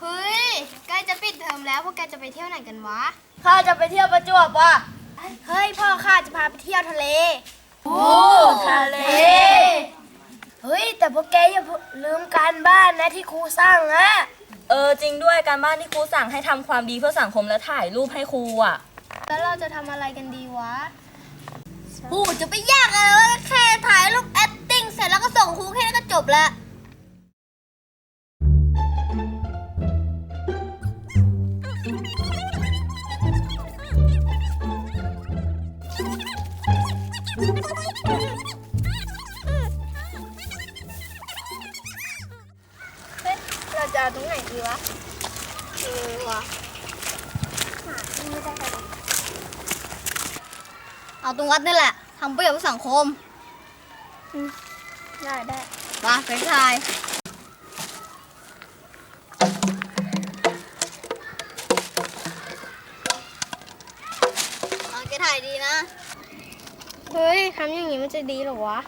เฮ้ยใกล้จะปิดเทอมแล้วพวกแกจะไปเที่ยวไหนกันวะ ข้าจะไปเที่ยวประจวบว่ะ เฮ้ยพ่อข้าจะพาไปเที่ยวทะเล โอ้ทะเล เฮ้ยแต่พวกแกอย่าลืมการบ้านนะที่ครูสร้างนะ เออจริงด้วยการบ้านที่ครูสั่งให้ทำความดีเพื่อสังคมและถ่ายรูปให้ครูอะ แล้วเราจะทำอะไรกันดีวะโหจะไปยากอะไรวะแค่ถ่ายรูปแอคติ้งเสร็จแล้วก็ส่งครูแค่นั้นก็จบแล้ว เอาตรงวัดนี่แหละทำประโยชน์เพื่อสังคมได้ได้มาเป็นชายเอาแกถ่ายดีนะ เฮ้ยทำอย่างนี้มันจะดีหรอวะ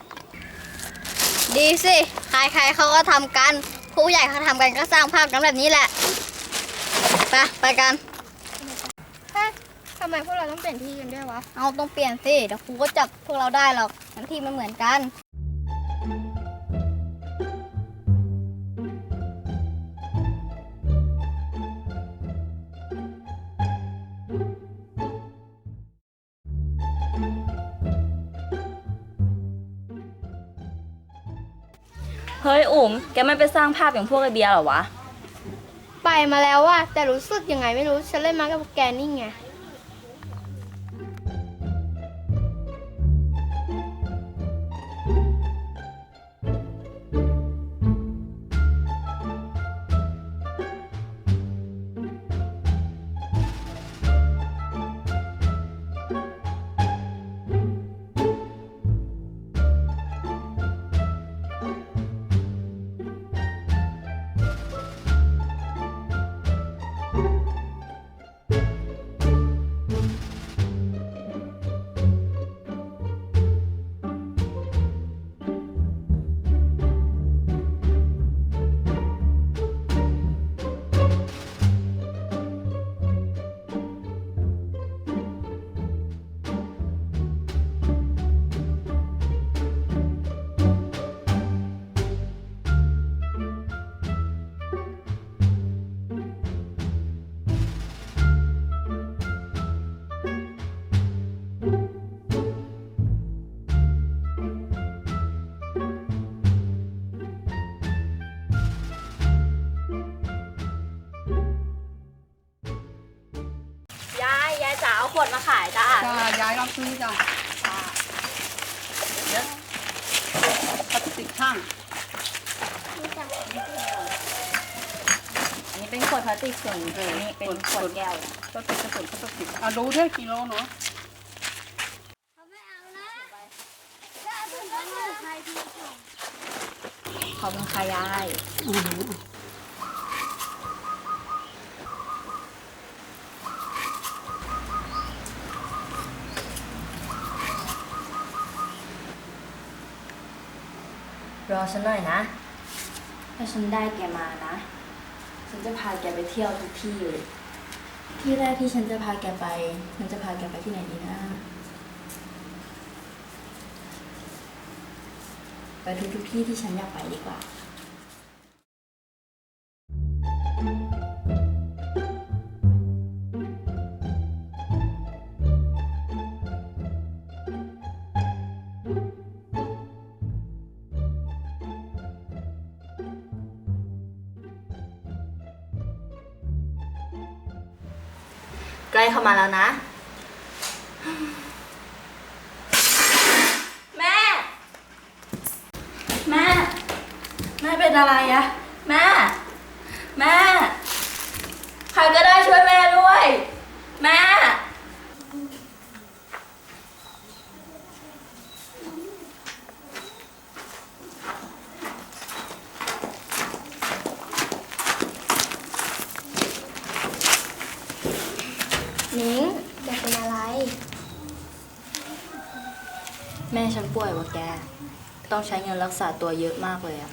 ดีสิ ใครๆเขาก็ทำกัน ผู้ใหญ่เขาทำกันก็สร้างภาพกันแบบนี้แหละ ไป ไปกันเฮ้ยทำไมพวกเราต้องเปลี่ยนที่กันด้วยวะ เอาต้องเปลี่ยนสิเดี๋ยวครูก็จับพวกเราได้หรอกทั้งที่มันเหมือนกัน เฮ้ยอุ๋มแกไม่ไปสร้างภาพอย่างพวกไอเบียร์เหรอวะ ไปมาแล้วว่าแต่รู้สึกยังไงไม่รู้ ฉันเล่นมากับพวกแกนี่ไงาย้ายรับซื้อจ้าเดี๋ยวพลาสติกข้างอันนี้เป็นขวดพลาสติกส่วนนี้เป็นขวดแก้วพลาสติกกระสุนพลาสติกอะดูด้วยกิโลเนาะขอบคุณค่ะยาย รอฉันหน่อยนะ ถ้าฉันได้แกมานะ ฉันจะพาแกไปเที่ยวทุกที่เลย ที่แรกที่ฉันจะพาแกไป ฉันจะพาแกไปที่ไหนดีนะ ไปทุกทุกที่ที่ฉันอยากไปดีกว่า ใกล้เข้ามาแล้วนะ แม่ แม่ แม่เป็นอะไรอะแม่ แม่ ใครก็ได้ช่วยแม่ด้วย แม่ นิ้งแกเป็น แม่ฉันป่วยวะแก ต้องใช้เงินรักษาตัวเยอะมากเลยอะ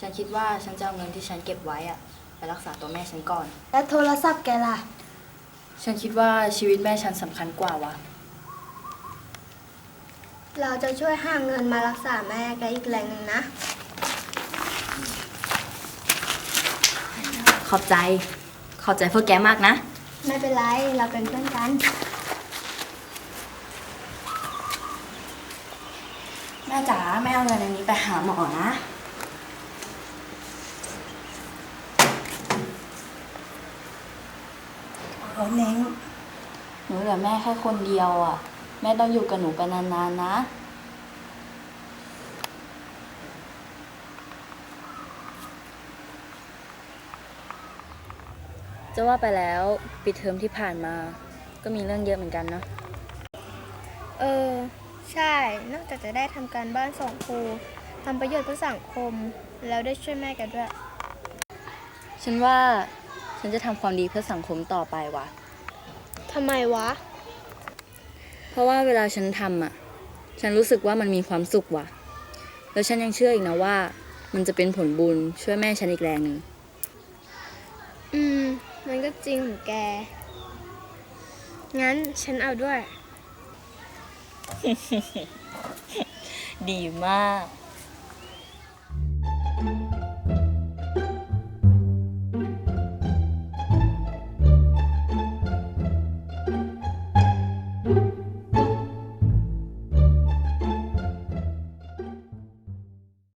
ฉันคิดว่าฉันจะเอาเงินที่ฉันเก็บไว้อะไปรักษาตัวแม่ฉันก่อน แล้วโทรศัพท์แกล่ะ ฉันคิดว่าชีวิตแม่ฉันสำคัญกว่าวะเราจะช่วยหาเงินมารักษาแม่แกอีกแรงหนึ่งนะ ขอบใจ ขอบใจพวกแกมากนะ ไม่เป็นไร เราเป็นเพื่อนกัน แม่จ๋าแม่เอาเงินอันนี้ไปหาหมอนะ เอาเน้งหนูเหลือแม่แค่คนเดียวอะ แม่ต้องอยู่กับหนูไปนานๆนะ จะว่าไปแล้วปิดเทอมที่ผ่านมา ก็มีเรื่องเยอะเหมือนกันเนาะ เออ ใช่ นอกจากจะได้ทำการบ้านส่งครูทำประโยชน์เพื่อสังคม แล้วได้ช่วยแม่กันด้วย ฉันว่าฉันจะทำความดีเพื่อสังคมต่อไปว่ะ ทำไมวะ เพราะว่าเวลาฉันทำอะ ฉันรู้สึกว่ามันมีความสุขว่ะ แล้วฉันยังเชื่ออีกนะว่า มันจะเป็นผลบุญช่วยแม่ฉันอีกแรงหนึ่ง อืม มันก็จริงของแก งั้นฉันเอาด้วย ดีมาก